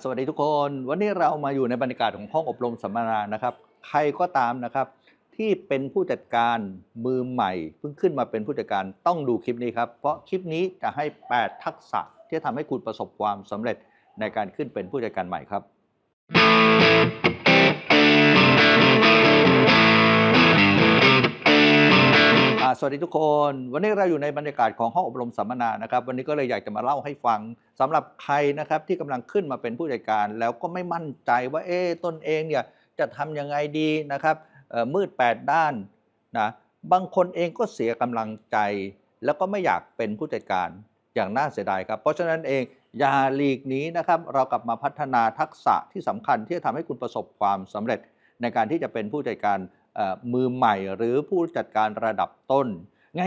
สวัสดีทุกคน วันนี้เรามาอยู่ในบรรยากาศของห้องอบรมสัมมนานะครับ ใครก็ตามนะครับ ที่เป็นผู้จัดการมือใหม่ เพิ่งขึ้นมาเป็นผู้จัดการต้องดูคลิปนี้ครับ เพราะคลิปนี้จะให้ 8 ทักษะที่ทำให้คุณประสบความสำเร็จในการขึ้นเป็นผู้จัดการใหม่ครับ สวัสดีทุกคน วันนี้เราอยู่ในบรรยากาศของห้องอบรมสัมมนานะครับ วันนี้ก็เลยอยากจะมาเล่าให้ฟังสำหรับใครนะครับที่กำลังขึ้นมาเป็นผู้จัดการ แล้วก็ไม่มั่นใจว่าเอ๊ตนเองเนี่ยจะทำยังไงดีนะครับมืด 8 ด้านนะบางคนเองก็เสียกำลังใจ แล้วก็ไม่อยากเป็นผู้จัดการอย่างน่าเสียดายครับ เพราะฉะนั้นเองอย่าหลีกหนี้นะครับเรากลับมาพัฒนาทักษะที่สำคัญที่จะทำให้คุณประสบความสำเร็จในการที่จะเป็นผู้จัดการ มือใหม่หรือผู้จัดการระดับต้น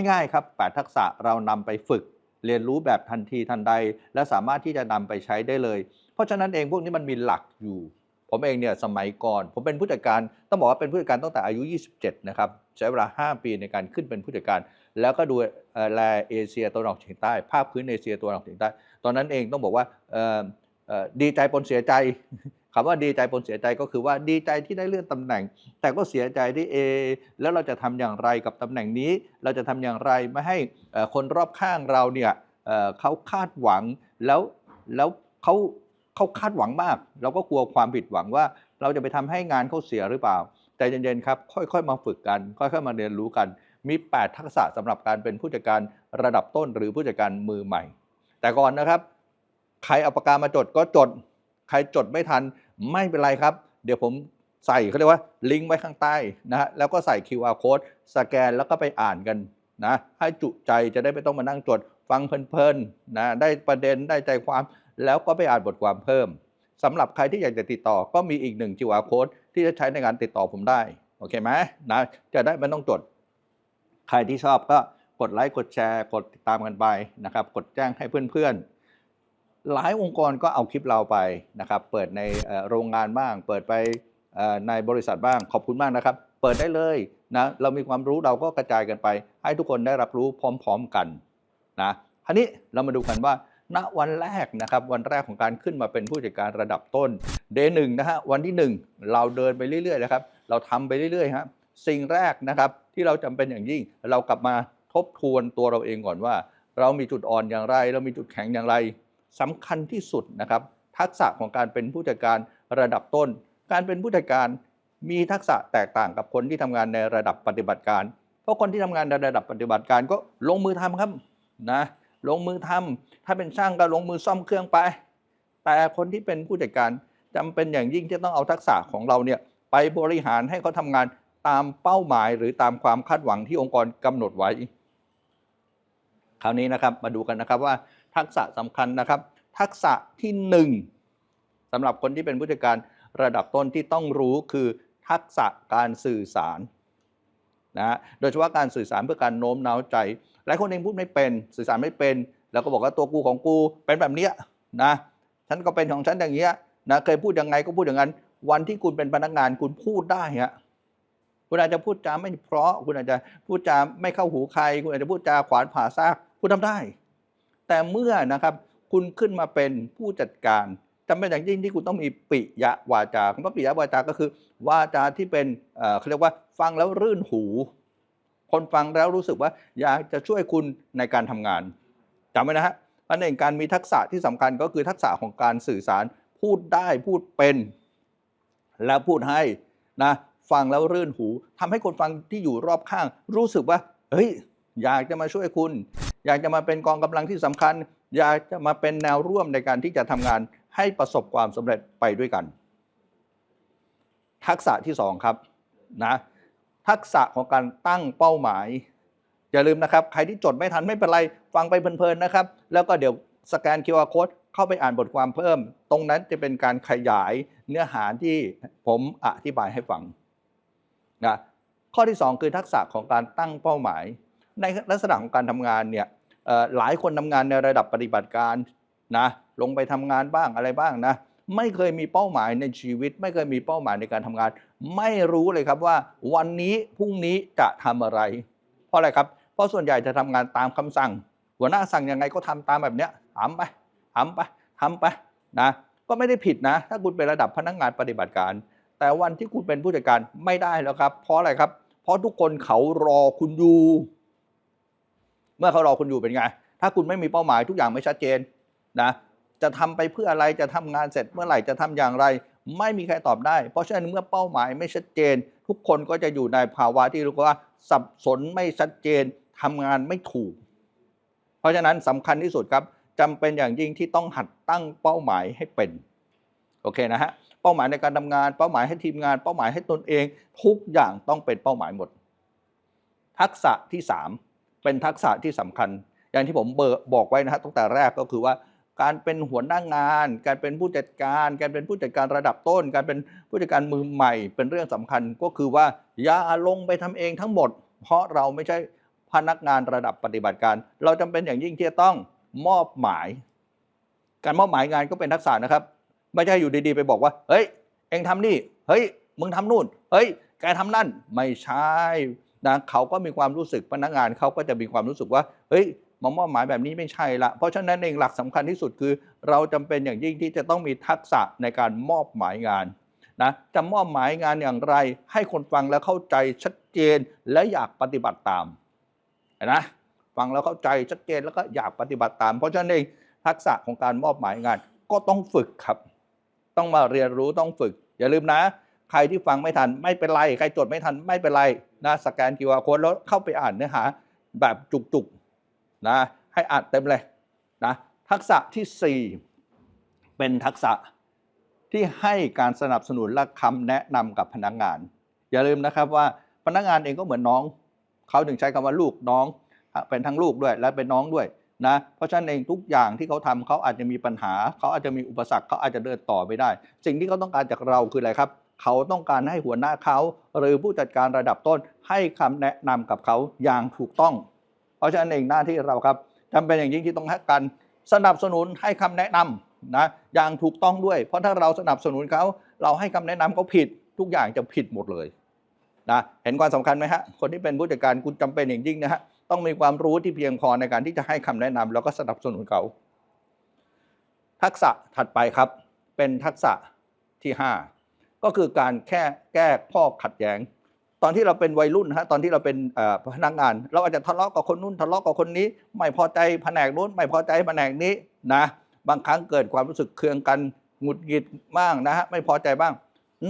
ง่ายๆครับ8ทักษะเรานำไปฝึก เรียนรู้แบบทันทีทันใด และสามารถที่จะนำไปใช้ได้เลย เพราะฉะนั้นเองพวกนี้มันมีหลักอยู่ ผมเองเนี่ยสมัยก่อน ผมเป็นผู้จัดการต้องบอกว่าเป็นผู้จัดการตั้งแต่อายุ 27 นะครับใช้เวลา 5 ปีในการขึ้นเป็นผู้จัดการ แล้วก็ดูเอ่อแลเอเชียตะวันออกเฉียงใต้ ภาคพื้นเอเชียตะวันออกเฉียงใต้ ตอนนั้นเองต้องบอกว่าดีใจปนเสียใจ คำว่าดีใจปนเสียใจก็คือว่าดีใจที่ได้เลื่อนตำแหน่ง แต่ก็เสียใจที่เอ แล้วเราจะทำอย่างไรกับตำแหน่งนี้ เราจะทำอย่างไรไม่ให้คนรอบข้างเราเนี่ยเขาคาดหวังแล้วแล้วเขาเขาคาดหวังมาก เราก็กลัวความผิดหวังว่า เราจะไปทำให้งานเขาเสียหรือเปล่า แต่เย็นๆครับ ค่อยๆ มาฝึกกัน ค่อยๆ มาเรียนรู้กัน มี 8 ทักษะสำหรับการเป็นผู้จัดการระดับต้นหรือผู้จัดการมือใหม่ แต่ก่อนนะครับ ใครเอาปากกามาจดก็จด ใครจดไม่ทัน ไม่เป็นไรครับ เดี๋ยวผมใส่เขาเรียกว่าลิงก์ไว้ข้างใต้นะฮะแล้วก็ใส่ QR code สแกนแล้วก็ไปอ่านกันนะให้จุใจจะได้ไม่ต้องมานั่งจดฟังเพลินๆนะได้ประเด็นได้ใจความ แล้วก็ไปอ่านบทความเพิ่มสำหรับใครที่อยากจะติดต่อก็มีอีกหนึ่ง QR code ที่จะใช้ในการติดต่อผมได้ โอเคไหมนะจะได้ไม่ต้องจด ใครที่ชอบก็กดไลค์กดแชร์ กดติดตามกันไปนะครับ กดแจ้งให้เพื่อนๆ หลายองค์กรก็เอาคลิปเราไปนะครับ เปิดในโรงงานบ้าง เปิดไปในบริษัทบ้าง ขอบคุณมากนะครับ เปิดได้เลยนะเรามีความรู้เราก็กระจายกันไป ให้ทุกคนได้รับรู้พร้อม ๆกันนะทีนี้เรามาดูกันว่าณวันแรกนะครับวันแรกของการขึ้นมาเป็นผู้จัดการระดับต้นเดย์หนึ่งนะฮะวันที่หนึ่งเราเดินไปเรื่อยๆนะครับ เราทำไปเรื่อยๆฮะสิ่งแรกนะครับที่เราจำเป็นอย่างยิ่ง เรากลับมาทบทวนตัวเราเองก่อนว่า เรามีจุดอ่อนอย่างไร เรามีจุดแข็งอย่างไร สำคัญที่สุดนะครับ ทักษะของการเป็นผู้จัดการระดับต้น การเป็นผู้จัดการมีทักษะแตกต่างกับคนที่ทำงานในระดับปฏิบัติการ เพราะคนที่ทำงานในระดับปฏิบัติการก็ลงมือทำครับนะลงมือทำถ้าเป็นช่างก็ลงมือซ่อมเครื่องไป แต่คนที่เป็นผู้จัดการจำเป็นอย่างยิ่งที่ต้องเอาทักษะของเราเนี่ยไปบริหารให้เขาทำงานตามเป้าหมายหรือตามความคาดหวังที่องค์กรกำหนดไว้ คราวนี้นะครับมาดูกันนะครับว่า ทักษะสำคัญนะครับ ทักษะที่หนึ่งสำหรับคนที่เป็นผู้จัดการระดับต้นที่ต้องรู้คือทักษะการสื่อสารนะฮะโดยเฉพาะการสื่อสารเพื่อการโน้มน้าวใจหลายคนเองพูดไม่เป็นสื่อสารไม่เป็น แล้วก็บอกว่าตัวกูของกูเป็นแบบเนี้ยนะฉันก็เป็นของฉันอย่างเงี้ยนะเคยพูดยังไงก็พูดอย่างนั้น วันที่คุณเป็นพนักงานคุณพูดได้ฮะคุณอาจจะพูดจาไม่เพราะ คุณอาจจะพูดจาไม่เข้าหูใคร คุณอาจจะพูดจาขวานผ่าซากคุณทำได้ แต่เมื่อนะครับคุณขึ้นมาเป็นผู้จัดการจำเป็นอย่างยิ่งที่คุณต้องมีปิยะวาจาคำว่าปิยะวาจาก็คือ วาจาที่เป็นเขาเรียกว่าฟังแล้วรื่นหู คนฟังแล้วรู้สึกว่าอยากจะช่วยคุณในการทำงานจำไว้นะฮะอันเองการมีทักษะที่สำคัญก็คือทักษะของการสื่อสารพูดได้พูดเป็น และพูดให้นะฟังแล้วรื่นหูทำให้คนฟังที่อยู่รอบข้าง รู้สึกว่าเฮ้ยอยากจะมาช่วยคุณ อยากจะมาเป็นกองกำลังที่สำคัญ อยากจะมาเป็นแนวร่วมในการที่จะทำงานให้ประสบความสำเร็จไปด้วยกัน ทักษะที่สองครับนะทักษะของการตั้งเป้าหมาย อย่าลืมนะครับ ใครที่จดไม่ทันไม่เป็นไรฟังไปเพลินๆนะครับ แล้วก็เดี๋ยวสแกน QR code เข้าไปอ่านบทความเพิ่ม ตรงนั้นจะเป็นการขยายเนื้อหาที่ผมอธิบายให้ฟังนะข้อที่ 2 คือทักษะของการตั้งเป้าหมาย ในลักษณะของการทำงานเนี่ย หลายคนทำงานในระดับปฏิบัติการนะลงไปทำงานบ้างอะไรบ้างนะไม่เคยมีเป้าหมายในชีวิต ไม่เคยมีเป้าหมายในการทำงาน ไม่รู้เลยครับว่าวันนี้พรุ่งนี้จะทำอะไร เพราะอะไรครับเพราะส่วนใหญ่จะทำงานตามคำสั่ง หัวหน้าสั่งยังไงก็ทำตามแบบเนี้ยทำไปทำไปทำไปนะก็ไม่ได้ผิดนะ ถ้าคุณเป็นระดับพนักงานปฏิบัติการ แต่วันที่คุณเป็นผู้จัดการไม่ได้แล้วครับ เพราะอะไรครับ เพราะทุกคนเขารอคุณอยู่ เมื่อเขารอคุณอยู่เป็นไง ถ้าคุณไม่มีเป้าหมายทุกอย่างไม่ชัดเจนนะจะทำไปเพื่ออะไรจะทำงานเสร็จเมื่อไหร่จะทำอย่างไร ไม่มีใครตอบได้ เพราะฉะนั้นเมื่อเป้าหมายไม่ชัดเจน ทุกคนก็จะอยู่ในภาวะที่เรียกว่าสับสนไม่ชัดเจนทำงานไม่ถูก เพราะฉะนั้นสำคัญที่สุดครับจำเป็นอย่างยิ่งที่ต้องหัดตั้งเป้าหมายให้เป็นโอเคนะฮะเป้าหมายในการทำงาน เป้าหมายให้ทีมงาน เป้าหมายให้ตนเอง ทุกอย่างต้องเป็นเป้าหมายหมด ทักษะที่ 3 เป็นทักษะที่สำคัญ อย่างที่ผมเบอร์บอกไว้นะฮะตั้งแต่แรกก็คือว่า การเป็นหัวหน้างาน การเป็นผู้จัดการ การเป็นผู้จัดการระดับต้น การเป็นผู้จัดการมือใหม่ เป็นเรื่องสำคัญก็คือว่าอย่าลงไปทำเองทั้งหมด เพราะเราไม่ใช่พนักงานระดับปฏิบัติการ เราจำเป็นอย่างยิ่งที่จะต้องมอบหมาย การมอบหมายงานก็เป็นทักษะนะครับ ไม่ใช่อยู่ดีๆ ไปบอกว่า เฮ้ย เอ็งทำนี่ เฮ้ย มึงทำนู่น เฮ้ย แกทำนั่น ไม่ใช่ นะเขาก็มีความรู้สึกพนักงานเขาก็จะมีความรู้สึกว่า เฮ้ยมามอบหมายแบบนี้ไม่ใช่ละ เพราะฉะนั้นเองหลักสำคัญที่สุดคือ เราจำเป็นอย่างยิ่งที่จะต้องมีทักษะในการมอบหมายงานนะจะมอบหมายงานอย่างไร ให้คนฟังแล้วเข้าใจชัดเจนและอยากปฏิบัติตามนะฟังแล้วเข้าใจชัดเจนแล้วก็อยากปฏิบัติตาม เพราะฉะนั้นเองทักษะของการมอบหมายงานก็ต้องฝึกครับ ต้องมาเรียนรู้ต้องฝึก อย่าลืมนะ ใครที่ฟังไม่ทันไม่เป็นไร ใครจดไม่ทันไม่เป็นไรนะสแกน QR code แล้วเข้าไปอ่านเนื้อหาแบบจุกๆนะให้อ่านเต็มเลยนะทักษะทีสี่4 เป็นทักษะที่ให้การสนับสนุนและคำแนะนำกับพนักงาน อย่าลืมนะครับว่าพนักงานเองก็เหมือนน้อง เขาถึงใช้คำว่าลูกน้อง เป็นทั้งลูกด้วยและเป็นน้องด้วยนะเพราะฉะนั้นเองทุกอย่างที่เขาทำเขาอาจจะมีปัญหา เขาอาจจะมีอุปสรรคเขาอาจจะเดินต่อไม่ได้ สิ่งที่เขาต้องการจากเราคืออะไรครับ เขาต้องการให้หัวหน้าเขา หรือผู้จัดการระดับต้นให้คำแนะนำกับเขาอย่างถูกต้อง เพราะฉะนั้นเองหน้าที่เราครับจำเป็นอย่างยิ่งที่ต้องให้การสนับสนุนให้คำแนะนำนะอย่างถูกต้องด้วย เพราะถ้าเราสนับสนุนเขาเราให้คำแนะนำเขาผิด ทุกอย่างจะผิดหมดเลยนะเห็นความสำคัญไหมฮะคนที่เป็นผู้จัดการคุณจำเป็นอย่างยิ่งนะฮะต้องมีความรู้ที่เพียงพอในการที่จะให้คำแนะนำแล้วก็สนับสนุนเขา ทักษะถัดไปครับ เป็นทักษะที่ 5 ก็คือการแค่แก้ข้อขัดแย้ง ตอนที่เราเป็นวัยรุ่นฮะตอนที่เราเป็นพนักงาน เราอาจจะทะเลาะกับคนนู้นทะเลาะกับคนนี้ ไม่พอใจแผนกนู้น ไม่พอใจแผนกนี้นะ บางครั้งเกิดความรู้สึกเคืองกันหงุดหงิดบ้างนะฮะไม่พอใจบ้าง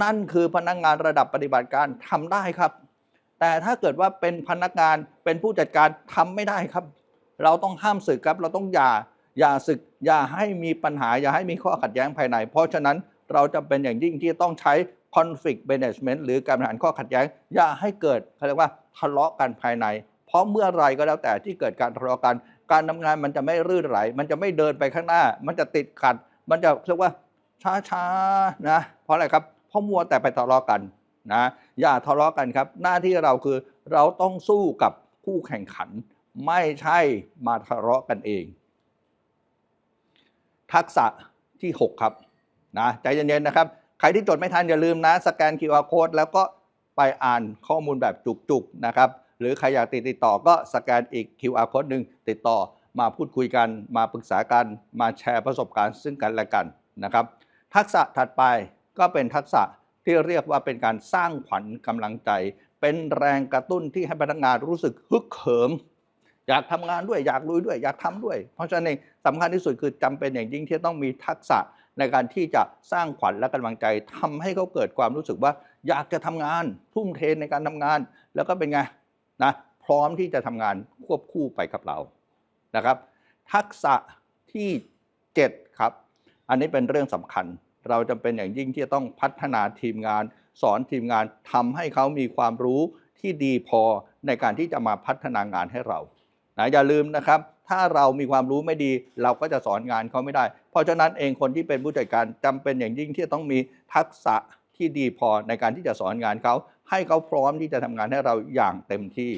นั่นคือพนักงานระดับปฏิบัติการทำได้ครับ แต่ถ้าเกิดว่าเป็นพนักงานเป็นผู้จัดการทำไม่ได้ครับ เราต้องห้ามศึกครับเราต้องอย่าอย่าศึกอย่าให้มีปัญหา อย่าให้มีข้อขัดแย้งภายใน เพราะฉะนั้น เราจำเป็นอย่างยิ่งที่ต้องใช้ conflict management หรือการบริหารข้อขัดแย้ง อย่าให้เกิดเขาเรียกว่าทะเลาะกันภายใน เพราะเมื่อไรก็แล้วแต่ที่เกิดการทะเลาะกัน การทำงานมันจะไม่รื่นไหล มันจะไม่เดินไปข้างหน้า มันจะติดขัด มันจะเรียกว่าช้าๆนะเพราะอะไรครับเพราะมัวแต่ไปทะเลาะกันนะอย่าทะเลาะกันครับ หน้าที่เราคือเราต้องสู้กับคู่แข่งขัน ไม่ใช่มาทะเลาะกันเอง ทักษะที่ 6 ครับ นะใจเย็นๆนะครับ ใครที่จดไม่ทันอย่าลืมนะ สแกน QR code แล้วก็ไปอ่านข้อมูลแบบจุกๆนะครับ หรือใครอยากติดติดต่อก็สแกนอีก QR code หนึ่งติดต่อมาพูดคุยกัน มาปรึกษากัน มาแชร์ประสบการณ์ซึ่งกันและกันนะครับ ทักษะถัดไปก็เป็นทักษะที่เรียกว่าเป็นการสร้างขวัญกำลังใจ เป็นแรงกระตุ้นที่ให้พนักงานรู้สึกฮึกเหิม อยากทำงานด้วยอยากลุยด้วย อยากทำด้วย เพราะฉะนั้นสำคัญที่สุดคือจำเป็นอย่างยิ่งที่ต้องมีทักษะ ในการที่จะสร้างขวัญและกำลังใจทำให้เขาเกิดความรู้สึกว่า อยากจะทำงาน ทุ่มเทในการทำงาน แล้วก็เป็นไงนะพร้อมที่จะทำงานควบคู่ไปกับเรานะครับ ทักษะที่ 7 ครับ อันนี้เป็นเรื่องสำคัญ เราจำเป็นอย่างยิ่งที่จะต้องพัฒนาทีมงาน สอนทีมงานทำให้เขามีความรู้ที่ดีพอในการที่จะมาพัฒนางานให้เรา นะอย่าลืมนะครับ ถ้าเรามีความรู้ไม่ดี เราก็จะสอนงานเขาไม่ได้ เพราะฉะนั้นเองคนที่เป็นผู้จัดการจำเป็นอย่างยิ่งที่จะต้องมีทักษะที่ดีพอในการที่จะสอนงานเขาให้เขาพร้อมที่จะทำงานให้เราอย่างเต็มที่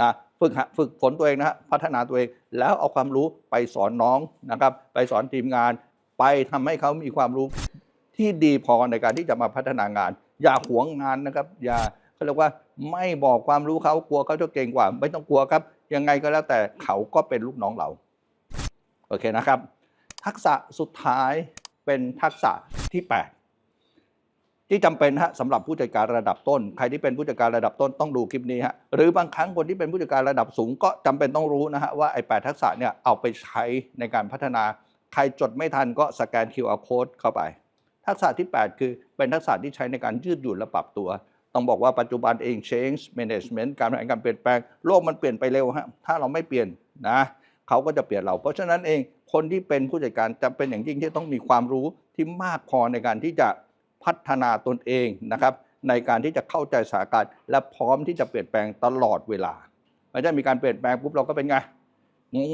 นะฝึกฝึกฝนตัวเองนะฮะพัฒนาตัวเองแล้วเอาความรู้ไปสอนน้องนะครับ ไปสอนทีมงาน ไปทำให้เขามีความรู้ที่ดีพอในการที่จะมาพัฒนางาน อย่าหวงงานนะครับ อย่าเขาเรียกว่าไม่บอกความรู้เขากลัวเขาจะเก่งกว่า ไม่ต้องกลัวครับ ยังไงก็แล้วแต่เขาก็เป็นลูกน้องเรา โอเคนะครับ ทักษะสุดท้ายเป็นทักษะที่ 8 ที่จำเป็นฮะสำหรับผู้จัดการระดับต้น ใครที่เป็นผู้จัดการระดับต้นต้องดูคลิปนี้ฮะหรือบางครั้งคนที่เป็นผู้จัดการระดับสูงก็จำเป็นต้องรู้นะฮะว่าไอ้แทักษะเนี่ยเอาไปใช้ในการพัฒนา ใครจดไม่ทันก็สแกน QR code เข้าไป ทักษะที่ 8 คือเป็นทักษะที่ใช้ในการยืดหยุ่นและปรับตัว ต้องบอกว่าปัจจุบันเอง change management การบริหารการเปลี่ยนแปลงโลกมันเปลี่ยนไปเร็วฮะถ้าเราไม่เปลี่ยนนะเขาก็จะเปลี่ยนเรา เพราะฉะนั้นเองคนที่เป็นผู้จัดการจำเป็นอย่างยิ่งที่ต้องมีความรู้ที่มากพอในการที่จะพัฒนาตนเองนะครับในการที่จะเข้าใจสถานการณ์และพร้อมที่จะเปลี่ยนแปลงตลอดเวลาไม่ได้มีการเปลี่ยนแปลงปุ๊บเราก็เป็นไง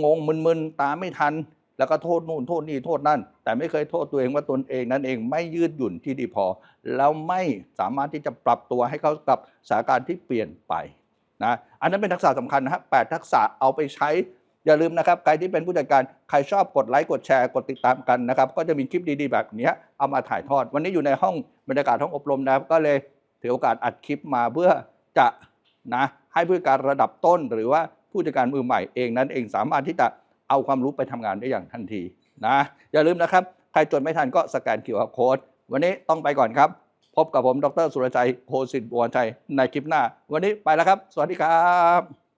งงมึนๆตาไม่ทัน แล้วก็โทษนู่นโทษนี่โทษนั่น แต่ไม่เคยโทษตัวเองว่าตนเองนั้นเองไม่ยืดหยุ่นที่ดีพอ แล้วไม่สามารถที่จะปรับตัวให้เข้ากับสถานการณ์ที่เปลี่ยนไปนะอันนั้นเป็นทักษะสำคัญนะฮะแปดทักษะเอาไปใช้ อย่าลืมนะครับ ใครที่เป็นผู้จัดการใครชอบกดไลค์กดแชร์กดติดตามกันนะครับ ก็จะมีคลิปดีๆแบบนี้เอามาถ่ายทอด วันนี้อยู่ในห้องบรรยากาศห้องอบรมนะครับก็เลยถือโอกาสอัดคลิปมาเพื่อจะนะให้ผู้จัดการระดับต้น หรือว่าผู้จัดการมือใหม่เองนั้นเองสามารถที่จะ เอาความรู้ไปทำงานได้อย่างทันทีนะอย่าลืมนะครับ ใครจดไม่ทันก็สแกน QR Code วันนี้ต้องไปก่อนครับ พบกับผม ดรสุรชัยโคสิทธิ์บัวชัยในคลิปหน้า วันนี้ไปแล้วครับ สวัสดีครับ